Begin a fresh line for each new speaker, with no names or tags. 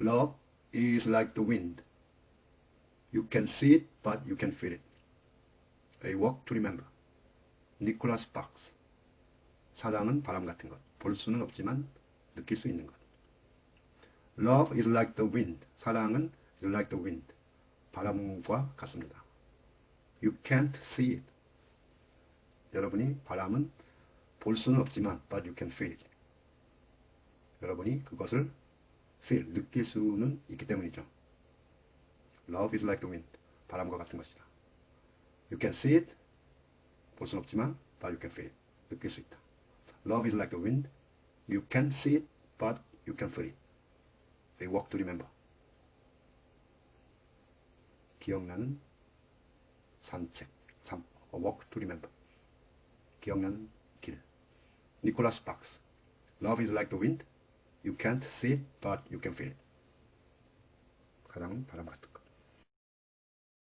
Love is like the wind. You can see it, but you can feel it. A walk to remember. 니콜라스 박스. 사랑은 바람 같은 것. 볼 수는 없지만 느낄 수 있는 것. Love is like the wind. 사랑은 is like the wind. 바람과 같습니다. You can't see it. 여러분이 바람은 볼 수는 없지만 but you can feel it. 여러분이 그것을 feel, 느낄 수는 있기 때문이죠. Love is like the wind. 바람과 같은 것이다. You can see it. 볼 수는 없지만 but you can feel it. 느낄 수 있다. Love is like the wind. You can see it, but you can feel it. A walk to remember. 기억나는 산책. 참, a walk to remember. 기억나는 길. 니콜라스 박스. Love is like the wind. You can't see it, but you can feel it. 사랑은 바람 같은 것.